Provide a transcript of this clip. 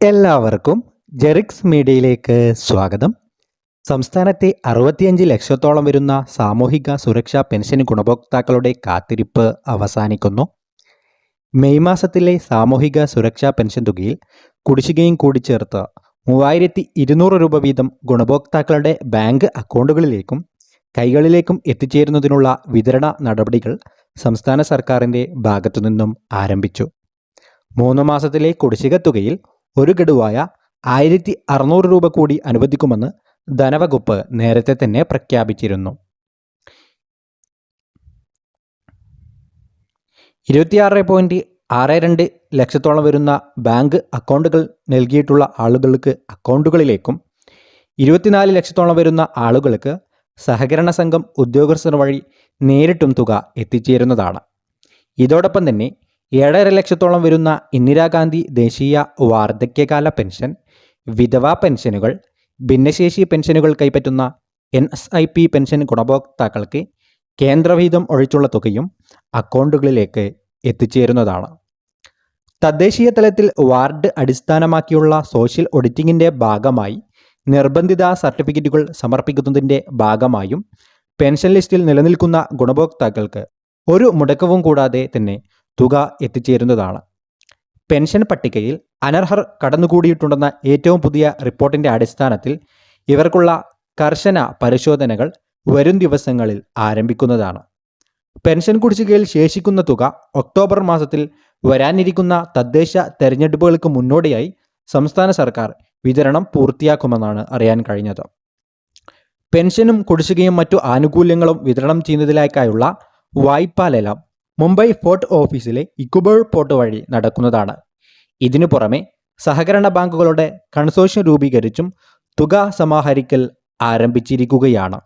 എല്ലാവർക്കും ജെറിക്സ് മീഡിയയിലേക്ക് സ്വാഗതം. സംസ്ഥാനത്തെ അറുപത്തിയഞ്ച് ലക്ഷത്തോളം വരുന്ന സാമൂഹിക സുരക്ഷാ പെൻഷൻ ഗുണഭോക്താക്കളുടെ കാത്തിരിപ്പ് അവസാനിക്കുന്നു. മെയ് മാസത്തിലെ സാമൂഹിക സുരക്ഷാ പെൻഷൻ തുകയിൽ കുടിശ്ശികയും കൂടി ചേർത്ത് മൂവായിരത്തി ഇരുന്നൂറ് രൂപ വീതം ഗുണഭോക്താക്കളുടെ ബാങ്ക് അക്കൗണ്ടുകളിലേക്കും കൈകളിലേക്കും എത്തിച്ചേരുന്നതിനുള്ള വിതരണ നടപടികൾ സംസ്ഥാന സർക്കാരിന്റെ ഭാഗത്തുനിന്നും ആരംഭിച്ചു. മൂന്ന് മാസത്തിലെ കുടിശ്ശിക തുകയിൽ ഒരു ഗഡുവായ ആയിരത്തി അറുന്നൂറ് രൂപ കൂടി അനുവദിക്കുമെന്ന് ധനവകുപ്പ് നേരത്തെ തന്നെ പ്രഖ്യാപിച്ചിരുന്നു. ഇരുപത്തിയാറ് പോയിന്റ് ആറ് രണ്ട് ലക്ഷത്തോളം വരുന്ന ബാങ്ക് അക്കൗണ്ടുകൾ നൽകിയിട്ടുള്ള ആളുകൾക്ക് അക്കൗണ്ടുകളിലേക്കും ഇരുപത്തിനാല് ലക്ഷത്തോളം വരുന്ന ആളുകൾക്ക് സഹകരണ സംഘം ഉദ്യോഗസ്ഥർ വഴി നേരിട്ടും തുക എത്തിച്ചേരുന്നതാണ്. ഇതോടൊപ്പം തന്നെ ഏഴര ലക്ഷത്തോളം വരുന്ന ഇന്ദിരാഗാന്ധി ദേശീയ വാർദ്ധക്യകാല പെൻഷൻ വിധവാ പെൻഷനുകൾ ഭിന്നശേഷി പെൻഷനുകൾ കൈപ്പറ്റുന്ന N S I P pension ഗുണഭോക്താക്കൾക്ക് കേന്ദ്രവിഹിതം ഒഴിച്ചുള്ള തുകയും അക്കൗണ്ടുകളിലേക്ക് എത്തിച്ചേരുന്നതാണ്. തദ്ദേശീയ തലത്തിൽ വാർഡ് അടിസ്ഥാനമാക്കിയുള്ള സോഷ്യൽ ഓഡിറ്റിങ്ങിന്റെ ഭാഗമായി നിർബന്ധിത സർട്ടിഫിക്കറ്റുകൾ സമർപ്പിക്കുന്നതിന്റെ ഭാഗമായും പെൻഷൻ ലിസ്റ്റിൽ നിലനിൽക്കുന്ന ഗുണഭോക്താക്കൾക്ക് ഒരു മുടക്കവും കൂടാതെ തന്നെ തുക എത്തിച്ചേരുന്നതാണ്. പെൻഷൻ പട്ടികയിൽ അനർഹർ കടന്നുകൂടിയിട്ടുണ്ടെന്ന ഏറ്റവും പുതിയ റിപ്പോർട്ടിന്റെ അടിസ്ഥാനത്തിൽ ഇവർക്കുള്ള കർശന പരിശോധനകൾ വരും ദിവസങ്ങളിൽ ആരംഭിക്കുന്നതാണ്. പെൻഷൻ കുടിശ്ശികയിൽ ശേഷിക്കുന്ന തുക ഒക്ടോബർ മാസത്തിൽ വരാനിരിക്കുന്ന തദ്ദേശ തെരഞ്ഞെടുപ്പുകൾക്ക് മുന്നോടിയായി സംസ്ഥാന സർക്കാർ വിതരണം പൂർത്തിയാക്കുമെന്നാണ് അറിയാൻ കഴിഞ്ഞത്. പെൻഷനും കുടിശ്ശികയും മറ്റു ആനുകൂല്യങ്ങളും വിതരണം ചെയ്യുന്നതിലേക്കായുള്ള വായ്പാ ലേലം മുംബൈ ഫോർട്ട് ഓഫീസിലെ ഇക്കുബേൾ പോർട്ട് വഴി നടക്കുന്നതാണ്. ഇതിനു പുറമെ സഹകരണ ബാങ്കുകളുടെ കൺസോഷ്യം രൂപീകരിച്ചും തുക സമാഹരിക്കൽ ആരംഭിച്ചിരിക്കുകയാണ്.